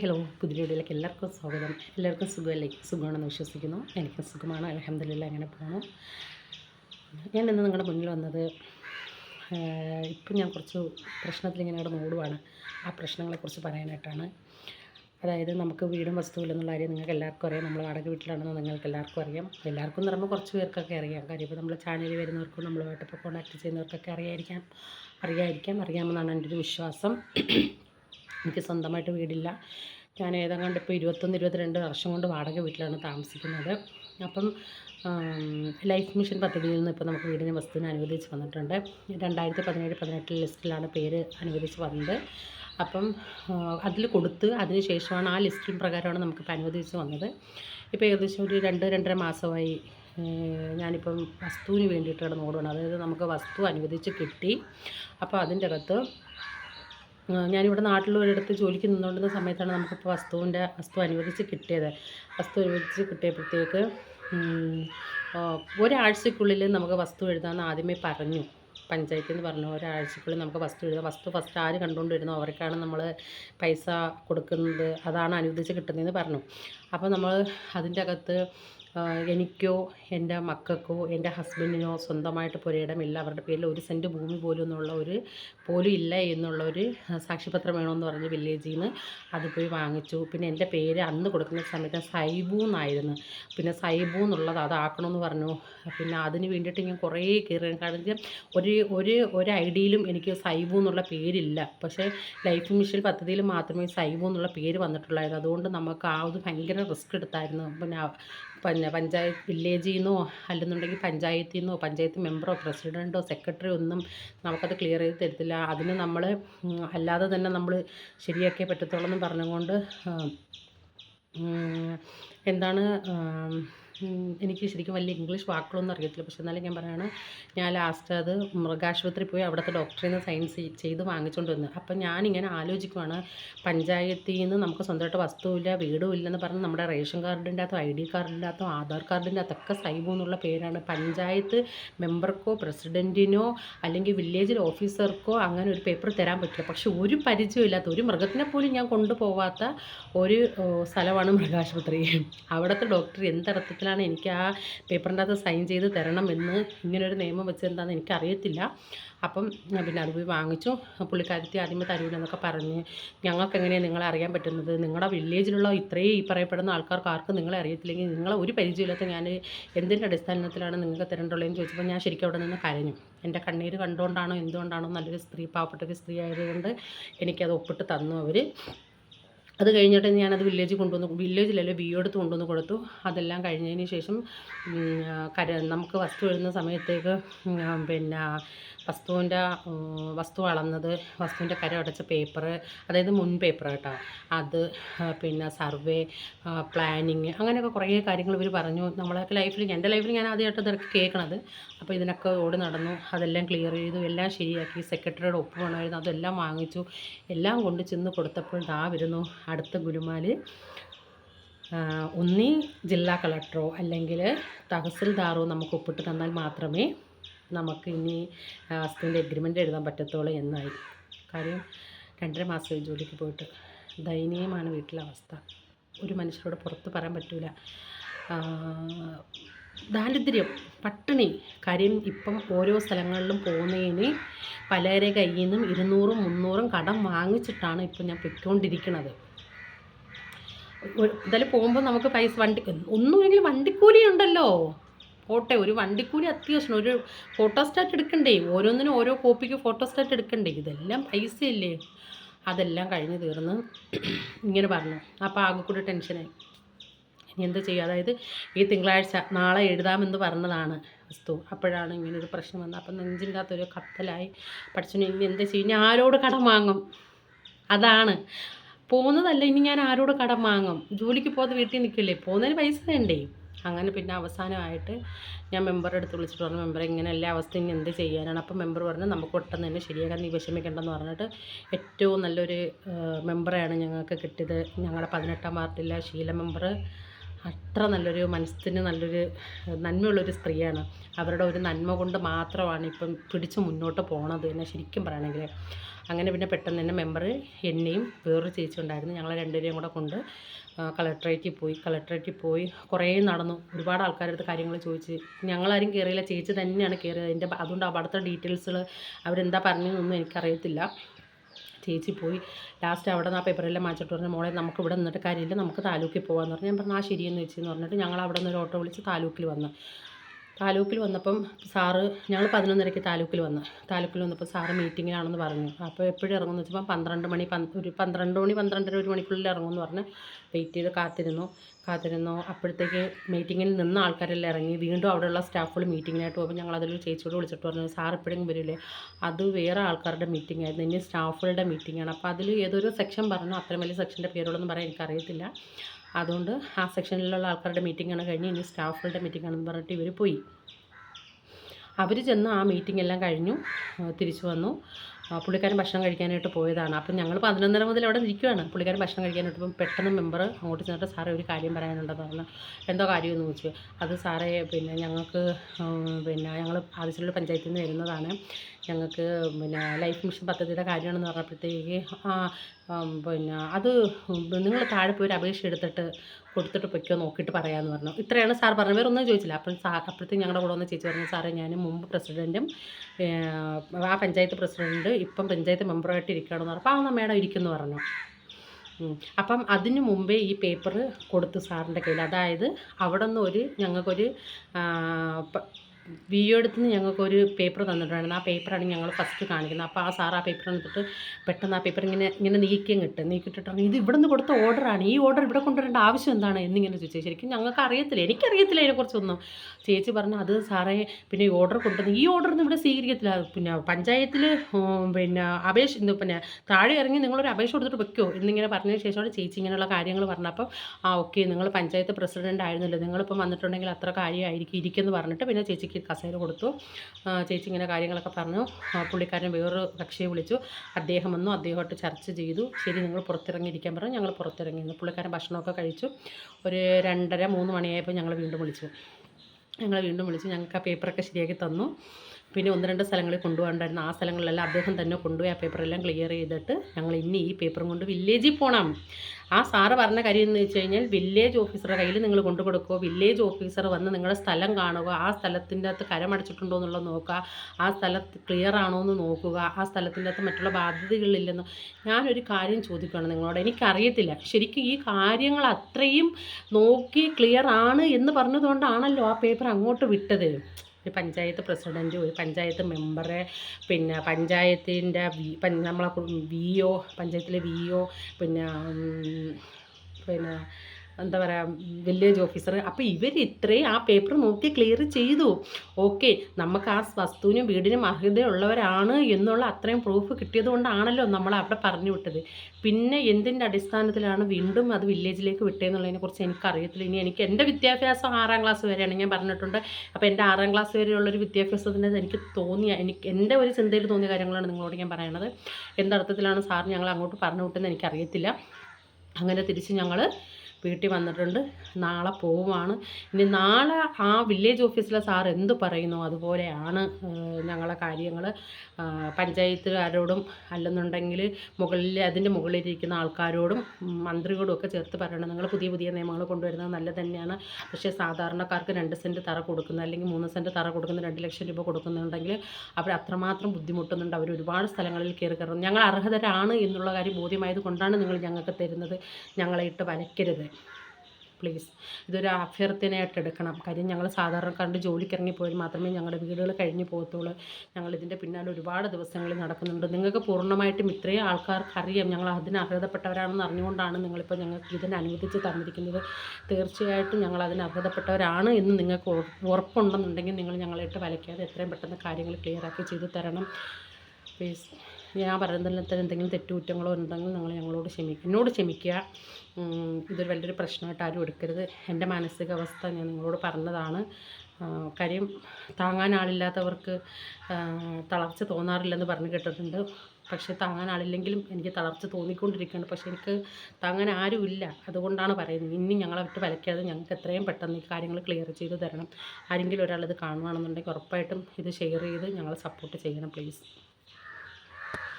Hello പുതിയ വീഡിയോയിലേക്ക് എല്ലാവർക്കും സ്വാഗതം. എല്ലാവർക്കും സുഖമല്ലേ? സുഖമാണെന്ന് വിശ്വസിക്കുന്നു. എനിക്ക് സുഖമാണ്. അലഹമ്മദില്ല അങ്ങനെ പോകണം ഞാൻ ഇന്ന് നിങ്ങളുടെ മുന്നിൽ വന്നത് ഇപ്പം ഞാൻ കുറച്ച് പ്രശ്നത്തിൽ ഇങ്ങനെ ഇവിടെ ഓടുവാണ്. ആ പ്രശ്നങ്ങളെക്കുറിച്ച് പറയാനായിട്ടാണ്. അതായത് നമുക്ക് വീടും എന്നുള്ള കാര്യം നിങ്ങൾക്ക് എല്ലാവർക്കും അറിയാം. നമ്മൾ വാടക വീട്ടിലാണെന്ന് നിങ്ങൾക്ക് എല്ലാവർക്കും അറിയാം. എല്ലാവർക്കും എന്ന് കുറച്ച് പേർക്കൊക്കെ അറിയാം. കാര്യം ഇപ്പോൾ നമ്മൾ ചാനലിൽ വരുന്നവർക്കും നമ്മളുമായിട്ട് ഇപ്പോൾ കോൺടാക്ട് ചെയ്യുന്നവർക്കൊക്കെ അറിയായിരിക്കാം. അറിയായിരിക്കാം. അറിയാമെന്നാണ് എന്റെ ഒരു വിശ്വാസം. എനിക്ക് സ്വന്തമായിട്ട് വീടില്ല. ഞാൻ ഏതാണ്ട് ഇപ്പോൾ ഇരുപത്തൊന്ന് ഇരുപത്തിരണ്ട് വർഷം കൊണ്ട് വാടക വീട്ടിലാണ് താമസിക്കുന്നത്. അപ്പം ലൈഫ് മിഷൻ പദ്ധതിയിൽ നിന്ന് ഇപ്പോൾ നമുക്ക് വീടിന് വസ്തുവിന് അനുവദിച്ച് വന്നിട്ടുണ്ട്. രണ്ടായിരത്തി പതിനേഴ് പതിനെട്ട് ലിസ്റ്റിലാണ് പേര് അനുവദിച്ച് വന്നത്. അപ്പം അതിൽ കൊടുത്ത് അതിന് ശേഷമാണ് ആ ലിസ്റ്റിൻ പ്രകാരമാണ് നമുക്കിപ്പോൾ അനുവദിച്ച് വന്നത്. ഇപ്പോൾ ഏകദേശം ഒരു രണ്ട് രണ്ടര മാസമായി ഞാനിപ്പം വസ്തുവിന് വേണ്ടിയിട്ടാണ് ഓടുകയാണ് അതായത് നമുക്ക് വസ്തു അനുവദിച്ച് കിട്ടി. അപ്പോൾ അതിന്റെ അകത്ത് ഞാനിവിടെ നാട്ടിൽ ഒരിടത്ത് ജോലിക്ക് നിന്നുകൊണ്ടിരുന്ന സമയത്താണ് നമുക്കിപ്പോൾ വസ്തുവിന്റെ വസ്തു അനുവദിച്ച് കിട്ടിയത്. വസ്തു അനുവദിച്ച് കിട്ടിയപ്പോഴത്തേക്ക് ഒരാഴ്ചക്കുള്ളിൽ നമുക്ക് വസ്തു എഴുതാമെന്ന് ആദ്യമേ പറഞ്ഞു. പഞ്ചായത്തിൽ നിന്ന് പറഞ്ഞു ഒരാഴ്ചക്കുള്ളിൽ നമുക്ക് വസ്തു എഴുതാം. വസ്തു ഫസ്റ്റ് ആര് കണ്ടുകൊണ്ട് വരുന്നോ അവർക്കാണ് നമ്മൾ പൈസ കൊടുക്കുന്നത് അതാണ് അനുവദിച്ച് കിട്ടുന്നതെന്ന് പറഞ്ഞു. അപ്പോൾ നമ്മൾ അതിന്റെ അകത്ത് എനിക്കോ എന്റെ മക്കൾക്കോ എന്റെ ഹസ്ബൻഡിനോ സ്വന്തമായിട്ട് പുരയിടമില്ല അവരുടെ പേരിൽ ഒരു സെന്റ് ഭൂമി പോലും എന്നുള്ള ഒരു പോലും ഇല്ല എന്നുള്ള ഒരു സാക്ഷിപത്രം വേണമെന്ന് പറഞ്ഞ് വില്ലേജിൽ നിന്ന് അത് പോയി വാങ്ങിച്ചു. പിന്നെ എന്റെ പേര് അന്ന് കൊടുക്കുന്ന സമയത്ത് സൈബു എന്നായിരുന്നു. പിന്നെ സൈബു എന്നുള്ളത് അതാക്കണമെന്ന് പറഞ്ഞു. പിന്നെ അതിന് വേണ്ടിയിട്ട് ഞാൻ കുറേ കയറി കാരണം ഒരു ഒരു ഒരു ഐഡിയയിലും എനിക്ക് സൈബു എന്നുള്ള പേരില്ല. പക്ഷേ ലൈഫ് മിഷൻ പദ്ധതിയിൽ മാത്രമേ സൈബു എന്നുള്ള പേര് വന്നിട്ടുള്ളായിരുന്നു. അതുകൊണ്ട് നമുക്ക് ആ ഒരു ഭയങ്കര റിസ്ക് എടുത്തായിരുന്നു. പിന്നെ പിന്നെ പഞ്ചായത്ത് വില്ലേജിൽ നിന്നോ അല്ലെന്നുണ്ടെങ്കിൽ പഞ്ചായത്തിൽ നിന്നോ പഞ്ചായത്ത് മെമ്പറോ പ്രസിഡന്റോ സെക്രട്ടറി ഒന്നും നമുക്കത് ക്ലിയർ ചെയ്ത് തരത്തില്ല. അതിന് നമ്മൾ അല്ലാതെ തന്നെ നമ്മൾ ശരിയാക്കിയേ പറ്റത്തുള്ളൂ എന്ന് പറഞ്ഞുകൊണ്ട് എന്താണ് എനിക്ക് ശരിക്കും വലിയ ഇംഗ്ലീഷ് വാക്കുകളൊന്നും അറിയത്തില്ല. പക്ഷെ എന്നാലും ഞാൻ പറയുകയാണ് ഞാൻ ലാസ്റ്റ് അത് മൃഗാശുപത്രി പോയി അവിടുത്തെ ഡോക്ടറിൽ നിന്ന് ചെയ്- ചെയ്ത് വാങ്ങിച്ചുകൊണ്ട് വന്നു അപ്പം ഞാനിങ്ങനെ ആലോചിക്കുവാണ് പഞ്ചായത്തിൽ നിന്ന് നമുക്ക് സ്വന്തമായിട്ട് വസ്തുവില്ല വീടും ഇല്ലെന്ന് പറഞ്ഞ് നമ്മുടെ റേഷൻ കാർഡിന്റെ അകത്തും ഐ ഡി കാർഡിന്റെ അകത്തും ആധാർ കാർഡിന്റെ അകത്തൊക്കെ സൈബു എന്നുള്ള പേരാണ്. പഞ്ചായത്ത് മെമ്പർക്കോ പ്രസിഡന്റിനോ അല്ലെങ്കിൽ വില്ലേജിൽ ഓഫീസർക്കോ അങ്ങനെ ഒരു പേപ്പർ തരാൻ പറ്റില്ല. പക്ഷെ ഒരു പരിചയമില്ലാത്ത ഒരു മൃഗത്തിനെ പോലും ഞാൻ കൊണ്ടുപോവാത്ത ഒരു സ്ഥലമാണ് മൃഗാശുപത്രി. അവിടുത്തെ ഡോക്ടർ എന്തർത്ഥത്തിലാണ് എനിക്ക് ആ പേപ്പറിന്റെ അകത്ത് സൈൻ ചെയ്ത് തരണം എന്ന് ഇങ്ങനൊരു നിയമം വെച്ചെന്താണെന്ന് എനിക്കറിയത്തില്ല. അപ്പം ഞാൻ പിന്നെ അത് പോയി വാങ്ങിച്ചു. പുള്ളിക്കാരത്തി ആദ്യമേ തരൂലെന്നൊക്കെ പറഞ്ഞ് ഞങ്ങൾക്ക് എങ്ങനെയാണ് നിങ്ങളെ അറിയാൻ പറ്റുന്നത്? നിങ്ങളുടെ വില്ലേജിലുള്ള ഇത്രയും ഈ പറയപ്പെടുന്ന ആൾക്കാർക്ക് ആർക്കും നിങ്ങളെ അറിയത്തില്ലെങ്കിൽ നിങ്ങളെ ഒരു പരിചയമില്ലാത്ത ഞാൻ എന്തിന്റെ അടിസ്ഥാനത്തിലാണ് നിങ്ങൾക്ക് തരേണ്ടുള്ളതെന്ന് ചോദിച്ചപ്പോൾ ഞാൻ ശരിക്കും അവിടെ നിന്ന് കരഞ്ഞു. എന്റെ കണ്ണീര് കണ്ടുകൊണ്ടാണോ എന്തുകൊണ്ടാണോ നല്ലൊരു സ്ത്രീ പാവപ്പെട്ട ഒരു സ്ത്രീ ആയതുകൊണ്ട് എനിക്കത് ഒപ്പിട്ട് തന്നു അവർ അത് കഴിഞ്ഞിട്ട് ഞാനത് വില്ലേജിൽ കൊണ്ടുവന്ന് വില്ലേജിലല്ല ബി എടുത്ത് കൊണ്ടുവന്ന് കൊടുത്തു. അതെല്ലാം കഴിഞ്ഞതിന് ശേഷം കര നമുക്ക് വസ്തു എഴുതുന്ന സമയത്തേക്ക് പിന്നെ വസ്തുവിന്റെ വസ്തു അളന്നത് വസ്തുവിന്റെ കര അടച്ച പേപ്പർ അതായത് മുൻ പേപ്പർ കേട്ടോ. അത് പിന്നെ സർവേ പ്ലാനിങ് അങ്ങനെയൊക്കെ കുറേ കാര്യങ്ങൾ ഇവർ പറഞ്ഞു. നമ്മളൊക്കെ ലൈഫിൽ എന്റെ ലൈഫിൽ ഞാൻ ആദ്യമായിട്ട് ഇതൊക്കെ കേൾക്കണത്. അപ്പോൾ ഇതിനൊക്കെ ഓടി നടന്നു അതെല്ലാം ക്ലിയർ ചെയ്തു എല്ലാം ശരിയാക്കി. സെക്രട്ടറിയുടെ ഒപ്പ് വേണമായിരുന്നു അതെല്ലാം വാങ്ങിച്ചു. എല്ലാം കൊണ്ട് ചെന്ന് കൊടുത്തപ്പോൾ ദാ വരുന്നു അടുത്ത ഗുലുമാൽ ഒന്നീ ജില്ലാ കളക്ടറോ അല്ലെങ്കിൽ തഹസിൽദാറോ നമുക്ക് ഒപ്പിട്ട് തന്നാൽ മാത്രമേ നമുക്ക് ഇനി ഹസ്ബൻഡ് എഗ്രിമെന്റ് എഴുതാൻ പറ്റത്തുള്ളൂ എന്നായി. കാര്യം രണ്ടര മാസമായി ജോലിക്ക് പോയിട്ട്. ദയനീയമാണ് വീട്ടിലെ അവസ്ഥ. ഒരു മനുഷ്യരോട് പുറത്ത് പറയാൻ പറ്റില്ല ദാരിദ്ര്യം പട്ടിണി. കാര്യം ഇപ്പം ഓരോ സ്ഥലങ്ങളിലും പോകുന്നതിന് പലരെ കയ്യിൽ നിന്നും ഇരുന്നൂറും മുന്നൂറും കടം വാങ്ങിച്ചിട്ടാണ് ഇപ്പം ഞാൻ പൊയ്ക്കൊണ്ടിരിക്കുന്നത് ഒരു- എന്തായാലും പോകുമ്പോൾ നമുക്ക് പൈസ വണ്ടി ഒന്നുമില്ലെങ്കിൽ വണ്ടിക്കൂലി ഉണ്ടല്ലോ പോട്ടെ ഒരു വണ്ടിക്കൂലി അത്യാവശ്യം ഒരു ഫോട്ടോസ്റ്റാറ്റ് എടുക്കണ്ടേ? ഓരോന്നിനും ഓരോ കോപ്പിക്ക് ഫോട്ടോസ്റ്റാറ്റ് എടുക്കണ്ടേ? ഇതെല്ലാം പൈസയല്ലേ? അതെല്ലാം കഴിഞ്ഞ് തീർന്ന്. ഇങ്ങനെ പറഞ്ഞു. അപ്പോൾ ആകെ കൂടി ടെൻഷനായി ഇനി എന്ത് ചെയ്യുക അതായത് ഈ തിങ്കളാഴ്ച നാളെ എഴുതാമെന്ന് പറഞ്ഞതാണ് വസ്തു അപ്പോഴാണ് ഇങ്ങനൊരു പ്രശ്നം വന്നത്. അപ്പം നെഞ്ചിന്റെ അകത്തൊരു കത്തലായി. പഠിച്ചു ഇനി എന്ത് ചെയ്യും? ഇനി ആരോട് കടം വാങ്ങും? അതാണ്. പോകുന്നതല്ല ഇനി ഞാൻ ആരോട് കടം വാങ്ങും? ജോലിക്ക് പോകാതെ വീട്ടിൽ നിൽക്കില്ലേ? പോകുന്നതിന് പൈസ വേണ്ടേ? അങ്ങനെ പിന്നെ അവസാനമായിട്ട് ഞാൻ മെമ്പറുടെ അടുത്ത് വിളിച്ചിട്ട് പറഞ്ഞു മെമ്പർ ഇങ്ങനെ എല്ലാ അവസ്ഥ ഇനി എന്ത് ചെയ്യാനാണ്? അപ്പം മെമ്പർ പറഞ്ഞു നമുക്ക് ഒട്ടും തന്നെ ശരിയാക്കാൻ നീ വിഷമിക്കേണ്ടെന്ന് പറഞ്ഞിട്ട് ഏറ്റവും നല്ലൊരു മെമ്പറെയാണ് ഞങ്ങൾക്ക് കിട്ടിയത്. ഞങ്ങളുടെ പതിനെട്ടാം വാർഡിലെ ശീല മെമ്പർ അത്ര നല്ലൊരു മനസ്സിന് നല്ലൊരു നന്മയുള്ളൊരു സ്ത്രീയാണ്. അവരുടെ ഒരു നന്മ കൊണ്ട് മാത്രമാണ് ഇപ്പം പിടിച്ച് മുന്നോട്ട് പോണത് എന്നെ ശരിക്കും പറയണമെങ്കിൽ അങ്ങനെ പിന്നെ പെട്ടെന്ന് തന്നെ മെമ്പർ എന്നെയും വേറൊരു ചേച്ചി ഉണ്ടായിരുന്നു. ഞങ്ങൾ രണ്ടുപേരെയും കൂടെ കൊണ്ട് കളക്ട്രേറ്റിൽ പോയി. കളക്ട്രേറ്റിൽ പോയി കുറേ നടന്നു. ഒരുപാട് ആൾക്കാരുടെ കാര്യങ്ങൾ ചോദിച്ച്. ഞങ്ങളാരും കയറിയില്ല ചേച്ചി തന്നെയാണ് കയറിയത് അതിന്റെ അതുകൊണ്ട് അവിടുത്തെ ഡീറ്റെയിൽസുകൾ അവരെന്താ പറഞ്ഞതെന്നൊന്നും എനിക്കറിയത്തില്ല. ചേച്ചി പോയി. ലാസ്റ്റ് അവിടെ നിന്ന് ആ പേപ്പറെല്ലാം മാച്ചിട്ട് പറഞ്ഞു മോളെ നമുക്ക് ഇവിടെ നിന്നിട്ട് കാര്യമില്ല. നമുക്ക് താലൂക്കിൽ പോകാമെന്ന് പറഞ്ഞു. ഞാൻ പറഞ്ഞു ആ ശരിയെന്ന് വെച്ചെന്ന് പറഞ്ഞിട്ട് ഞങ്ങൾ അവിടെ നിന്ന് ഒരു ഓട്ടോ വിളിച്ച് താലൂക്കിൽ വന്നു. താലൂക്കിൽ വന്നപ്പം സാറ് ഞങ്ങൾ പതിനൊന്നരയ്ക്ക് താലൂക്കിൽ വന്ന്. താലൂക്കിൽ വന്നപ്പോൾ സാറ് മീറ്റിങ്ങിലാണെന്ന് പറഞ്ഞു. അപ്പോൾ എപ്പോഴും ഇറങ്ങുമെന്ന് വെച്ചപ്പോൾ പന്ത്രണ്ട് മണി ഒരു പന്ത്രണ്ട് മണി പന്ത്രണ്ടര ഒരു മണിക്കുള്ളിൽ ഇറങ്ങുമെന്ന് പറഞ്ഞ് വെയിറ്റ് ചെയ്ത് കാത്തിരുന്നു. കാത്തിരുന്നു. അപ്പോഴത്തേക്ക് മീറ്റിങ്ങിൽ നിന്ന് ആൾക്കാരെല്ലാം ഇറങ്ങി. വീണ്ടും അവിടെയുള്ള സ്റ്റാഫുകൾ മീറ്റിങ്ങിനായിട്ട് പോകുമ്പോൾ ഞങ്ങൾ അതിലൊരു ചേച്ചിയോട് വിളിച്ചിട്ട് പറഞ്ഞു സാർ എപ്പോഴും വരില്ലേ? അത് വേറെ ആൾക്കാരുടെ മീറ്റിംഗ് ആയിരുന്നു. ഇനി സ്റ്റാഫുകളുടെ മീറ്റിംഗ് ആണ്. അപ്പോൾ അതിൽ ഏതൊരു സെക്ഷൻ പറഞ്ഞു അത്രയും വലിയ സെക്ഷന്റെ പേരോടൊന്നും പറയാൻ എനിക്കറിയത്തില്ല. അതുകൊണ്ട് ആ സെക്ഷനിലുള്ള ആൾക്കാരുടെ മീറ്റിംഗാണ് കഴിഞ്ഞ് ഇനി സ്റ്റാഫുകളുടെ മീറ്റിംഗ് ആണെന്ന് പറഞ്ഞിട്ട് ഇവർ പോയി. അവർ ചെന്ന് ആ മീറ്റിംഗ് എല്ലാം കഴിഞ്ഞു തിരിച്ചു വന്നു. പുള്ളിക്കാരൻ ഭക്ഷണം കഴിക്കാനായിട്ട് പോയതാണ്. അപ്പം ഞങ്ങൾ പതിനൊന്നര മുതൽ അവിടെ നിൽക്കുകയാണ് പുള്ളിക്കാരൻ ഭക്ഷണം കഴിക്കാനായിട്ട് ഇപ്പം പെട്ടെന്ന് മെമ്പർ അങ്ങോട്ട് ചെന്നിട്ട് സാറേ ഒരു കാര്യം പറയാനുണ്ടെന്ന് പറഞ്ഞു. എന്തോ കാര്യമെന്ന് ചോദിച്ചു. അത് സാറേ പിന്നെ ഞങ്ങൾക്ക് പിന്നെ ഞങ്ങൾ ആവശ്യമുള്ള പഞ്ചായത്തിൽ നിന്ന് വരുന്നതാണ്. ഞങ്ങൾക്ക് പിന്നെ ലൈഫ് മിഷൻ പദ്ധതിയുടെ കാര്യമാണെന്ന് പറഞ്ഞപ്പോഴത്തേക്ക് പിന്നെ അത് നിങ്ങൾ താഴെ പോയി ഒരു അപേക്ഷ എടുത്തിട്ട് കൊടുത്തിട്ട് പൊയ്ക്കോ നോക്കിയിട്ട് പറയാമെന്ന് പറഞ്ഞു. ഇത്രയാണ് സാർ പറഞ്ഞത്. വേറെ ഒന്നും ചോദിച്ചില്ല. അപ്പം സാർ അപ്പോഴത്തേക്ക് ഞങ്ങളുടെ കൂടെ ഒന്ന് ചേച്ചി പറഞ്ഞു സാറേ ഞാൻ മുമ്പ് പ്രസിഡന്റും ആ പഞ്ചായത്ത് പ്രസിഡന്റ് ഇപ്പം പഞ്ചായത്ത് മെമ്പറായിട്ട് ഇരിക്കുകയാണെന്ന് പറഞ്ഞപ്പോൾ ആ മേഡം ഇരിക്കുന്നു പറഞ്ഞു. അപ്പം അതിന് മുമ്പേ ഈ പേപ്പർ കൊടുത്തു സാറിന്റെ കയ്യിൽ. അതായത് അവിടെ ഒരു ഞങ്ങൾക്കൊരു വി എടുത്ത് ഞങ്ങൾക്കൊരു പേപ്പർ തന്നിട്ടുണ്ടായിരുന്നു. ആ പേപ്പറാണ് ഞങ്ങൾ ഫസ്റ്റ് കാണിക്കുന്നത്. അപ്പോൾ ആ സാർ ആ പേപ്പർ എടുത്തിട്ട് പെട്ടെന്ന് ആ പേപ്പർ ഇങ്ങനെ ഇങ്ങനെ നീക്കിയും കിട്ടും നീക്കിയിട്ടിട്ടാണ് ഇത് ഇവിടെ നിന്ന് കൊടുത്ത ഓർഡറാണ് ഈ ഓർഡർ ഇവിടെ കൊണ്ടുവരേണ്ട ആവശ്യം എന്താണ്? എന്നിങ്ങനെ ചോദിച്ചു. ശരിക്കും ഞങ്ങൾക്ക് അറിയത്തില്ല. എനിക്കറിയത്തില്ല അതിനെക്കുറിച്ചൊന്നും. ചേച്ചി പറഞ്ഞു അത് സാറേ പിന്നെ ഈ ഓർഡർ കൊണ്ടുവന്ന് ഈ ഓർഡർ ഒന്നും ഇവിടെ സ്വീകരിക്കത്തില്ല. പിന്നെ പഞ്ചായത്തിൽ പിന്നെ അപേക്ഷ പിന്നെ താഴെ ഇറങ്ങി നിങ്ങളൊരു അപേക്ഷ കൊടുത്തിട്ട് വെക്കോ. എന്നിങ്ങനെ പറഞ്ഞതിന് ശേഷമാണ് ചേച്ചി ഇങ്ങനെയുള്ള കാര്യങ്ങൾ പറഞ്ഞപ്പോൾ ആ ഓക്കെ നിങ്ങൾ പഞ്ചായത്ത് പ്രസിഡന്റ് ആയിരുന്നല്ലോ. നിങ്ങളിപ്പം വന്നിട്ടുണ്ടെങ്കിൽ അത്ര കാര്യമായിരിക്കും ഇരിക്കുമെന്ന് പറഞ്ഞിട്ട് പിന്നെ ചേച്ചിക്ക് കസേര കൊടുത്തു. ചേച്ചി ഇങ്ങനെ കാര്യങ്ങളൊക്കെ പറഞ്ഞു. പുള്ളിക്കാരൻ വേറൊരു കക്ഷിയെ വിളിച്ചു. അദ്ദേഹം വന്നു. അദ്ദേഹമായിട്ട് ചർച്ച ചെയ്തു. ശരി നിങ്ങൾ പുറത്തിറങ്ങിയിരിക്കാൻ പറഞ്ഞു. ഞങ്ങൾ പുറത്തിറങ്ങി നിന്നു. പുള്ളിക്കാരൻ ഭക്ഷണമൊക്കെ കഴിച്ചു. ഒരു രണ്ടര മൂന്ന് മണിയായപ്പോൾ ഞങ്ങൾ വീണ്ടും വിളിച്ചു. ഞങ്ങൾ വീണ്ടും വിളിച്ചു. ഞങ്ങൾക്ക് ആ പേപ്പറൊക്കെ ശരിയാക്കി തന്നു. പിന്നെ ഒന്ന് രണ്ട് സ്ഥലങ്ങളിൽ കൊണ്ടുപോകണ്ടായിരുന്നു ആ സ്ഥലങ്ങളിലെല്ലാം അദ്ദേഹം തന്നെ കൊണ്ടുപോയി ആ പേപ്പറെല്ലാം ക്ലിയർ ചെയ്തിട്ട് ഞങ്ങൾ ഇനി ഈ പേപ്പറും കൊണ്ട് വില്ലേജിൽ പോകണം ആ സാറ് പറഞ്ഞ കാര്യം എന്ന് വെച്ച് കഴിഞ്ഞാൽ വില്ലേജ് ഓഫീസറുടെ കയ്യിൽ നിങ്ങൾ കൊണ്ടു കൊടുക്കുക. വില്ലേജ് ഓഫീസർ വന്ന് നിങ്ങളുടെ സ്ഥലം കാണുക. ആ സ്ഥലത്തിന്റെ അകത്ത് കരമടച്ചിട്ടുണ്ടോ എന്നുള്ളത് നോക്കുക. ആ സ്ഥലത്ത് ക്ലിയർ ആണോ എന്ന് നോക്കുക. ആ സ്ഥലത്തിന്റെ അകത്ത് മറ്റുള്ള ബാധ്യതകളില്ലെന്ന്. ഞാനൊരു കാര്യം ചോദിക്കുകയാണ് നിങ്ങളോട്. എനിക്കറിയത്തില്ല. ശരിക്കും ഈ കാര്യങ്ങൾ അത്രയും നോക്കി ക്ലിയർ ആണ് എന്ന് പറഞ്ഞതുകൊണ്ടാണല്ലോ ആ പേപ്പർ അങ്ങോട്ട് വിട്ടത്. ഒരു പഞ്ചായത്ത് പ്രസിഡന്റ് ഒരു പഞ്ചായത്ത് മെമ്പറ് പിന്നെ പഞ്ചായത്തിന്റെ നമ്മളെ വി ഒ പഞ്ചായത്തിലെ വി ഒ പിന്നെ പിന്നെ എന്താ പറയുക വില്ലേജ് ഓഫീസർ അപ്പോൾ ഇവർ ഇത്രയും ആ പേപ്പർ നോക്കി ക്ലിയർ ചെയ്തു. ഓക്കെ നമുക്ക് ആ വസ്തുവിനും വീടിനും അർഹതയുള്ളവരാണ് എന്നുള്ള അത്രയും പ്രൂഫ് കിട്ടിയത് കൊണ്ടാണല്ലോ നമ്മൾ അവിടെ പറഞ്ഞു വിട്ടത്. പിന്നെ എന്തിന്റെ അടിസ്ഥാനത്തിലാണ് വീണ്ടും അത് വില്ലേജിലേക്ക് വിട്ടതെന്നുള്ളതിനെ കുറിച്ച് എനിക്കറിയത്തില്ല. ഇനി എനിക്ക് എന്റെ വിദ്യാഭ്യാസം ആറാം ക്ലാസ് വരെയാണ് ഞാൻ പറഞ്ഞിട്ടുണ്ട്. അപ്പോൾ എന്റെ ആറാം ക്ലാസ് വരെയുള്ളൊരു വിദ്യാഭ്യാസത്തിന്റെ എനിക്ക് തോന്നിയ എനിക്ക് എന്റെ ഒരു ചിന്തയിൽ തോന്നിയ കാര്യങ്ങളാണ് നിങ്ങളോട് ഞാൻ പറയണത്. എന്തർത്ഥത്തിലാണ് സാർ ഞങ്ങൾ അങ്ങോട്ട് പറഞ്ഞു വിട്ടെന്ന് എനിക്കറിയത്തില്ല. അങ്ങനെ തിരിച്ച് ഞങ്ങൾ വീട്ടിൽ വന്നിട്ടുണ്ട്. നാളെ പോവുകയാണ് ഇനി നാളെ ആ വില്ലേജ് ഓഫീസിലെ സാർ എന്ത് പറയുന്നു അതുപോലെയാണ് ഞങ്ങളെ കാര്യങ്ങൾ പഞ്ചായത്തുകാരോടും അല്ലെന്നുണ്ടെങ്കിൽ മുകളിൽ അതിന്റെ മുകളിലിരിക്കുന്ന ആൾക്കാരോടും മന്ത്രിയോടും ഒക്കെ ചേർത്ത് പറയണം. നിങ്ങൾ പുതിയ പുതിയ നിയമങ്ങൾ കൊണ്ടുവരുന്നത് നല്ലത് തന്നെയാണ്. പക്ഷേ സാധാരണക്കാർക്ക് രണ്ട് സെന്റ് തറ കൊടുക്കുന്ന അല്ലെങ്കിൽ മൂന്ന് സെന്റ് തറ കൊടുക്കുന്ന രണ്ട് ലക്ഷം രൂപ കൊടുക്കുന്നുണ്ടെങ്കിൽ അവർ അത്രമാത്രം ബുദ്ധിമുട്ടുന്നുണ്ട്. അവർ ഒരുപാട് സ്ഥലങ്ങളിൽ കയറി കയറുന്നു. ഞങ്ങൾ അർഹതരാണ് എന്നുള്ള കാര്യം ബോധ്യമായത് കൊണ്ടാണ് നിങ്ങൾ ഞങ്ങൾക്ക് തരുന്നത്. ഞങ്ങളെ ഇട്ട് വലയ്ക്കരുത് പ്ലീസ്. ഇതൊരു അഭ്യർത്ഥനയായിട്ട് എടുക്കണം. കാര്യം ഞങ്ങൾ സാധാരണക്കാരുടെ ജോലിക്ക് ഇറങ്ങിപ്പോയാൽ മാത്രമേ ഞങ്ങളുടെ വീടുകൾ കഴിഞ്ഞു പോകത്തുള്ളൂ. ഞങ്ങൾ ഇതിന്റെ പിന്നാലെ ഒരുപാട് ദിവസങ്ങളിൽ നടക്കുന്നുണ്ട്. നിങ്ങൾക്ക് പൂർണമായിട്ടും ഇത്രയും ആൾക്കാർക്ക് അറിയാം. ഞങ്ങൾ അതിന് അർഹതപ്പെട്ടവരാണെന്ന് അറിഞ്ഞുകൊണ്ടാണ് നിങ്ങളിപ്പോൾ ഞങ്ങൾക്ക് ഇതിന് അനുവദിച്ച് തന്നിരിക്കുന്നത്. തീർച്ചയായിട്ടും ഞങ്ങൾ അതിന് അർഹതപ്പെട്ടവരാണ് എന്ന് നിങ്ങൾക്ക് ഉറപ്പുണ്ടെന്നുണ്ടെങ്കിൽ നിങ്ങൾ ഞങ്ങളായിട്ട് വലയ്ക്കാതെ എത്രയും പെട്ടെന്ന് കാര്യങ്ങൾ ക്ലിയറാക്കി ചെയ്തു തരണം. പ്ലീസ്. ഞാൻ പറയുന്നതിൽ എന്തെങ്കിലും തെറ്റുകുറ്റങ്ങളോ ഉണ്ടെങ്കിൽ നിങ്ങൾ ഞങ്ങളോട് ക്ഷമിക്കുക. എന്നോട് ക്ഷമിക്കുക. ഇതൊരു വലിയൊരു പ്രശ്നമായിട്ട് ആരും എടുക്കരുത്. എന്റെ മാനസികാവസ്ഥ ഞാൻ നിങ്ങളോട് പറഞ്ഞതാണ്. കാര്യം താങ്ങാൻ ആളില്ലാത്തവർക്ക് തളർച്ച തോന്നാറില്ലെന്ന് പറഞ്ഞ് കേട്ടിട്ടുണ്ട്. പക്ഷേ താങ്ങാൻ ആളില്ലെങ്കിലും എനിക്ക് തളർച്ച തോന്നിക്കൊണ്ടിരിക്കുകയാണ്. പക്ഷേ എനിക്ക് താങ്ങാൻ ആരുമില്ല. അതുകൊണ്ടാണ് പറയുന്നത്. ഇനി ഞങ്ങളെ വിട്ട് വലയ്ക്കാതെ ഞങ്ങൾക്ക് എത്രയും പെട്ടെന്ന് ഈ കാര്യങ്ങൾ ക്ലിയർ ചെയ്ത് തരണം. ആരെങ്കിലും ഒരാളിത് കാണുകയാണെന്നുണ്ടെങ്കിൽ ഉറപ്പായിട്ടും ഇത് ഷെയർ ചെയ്ത് ഞങ്ങളെ സപ്പോർട്ട് ചെയ്യണം പ്ലീസ്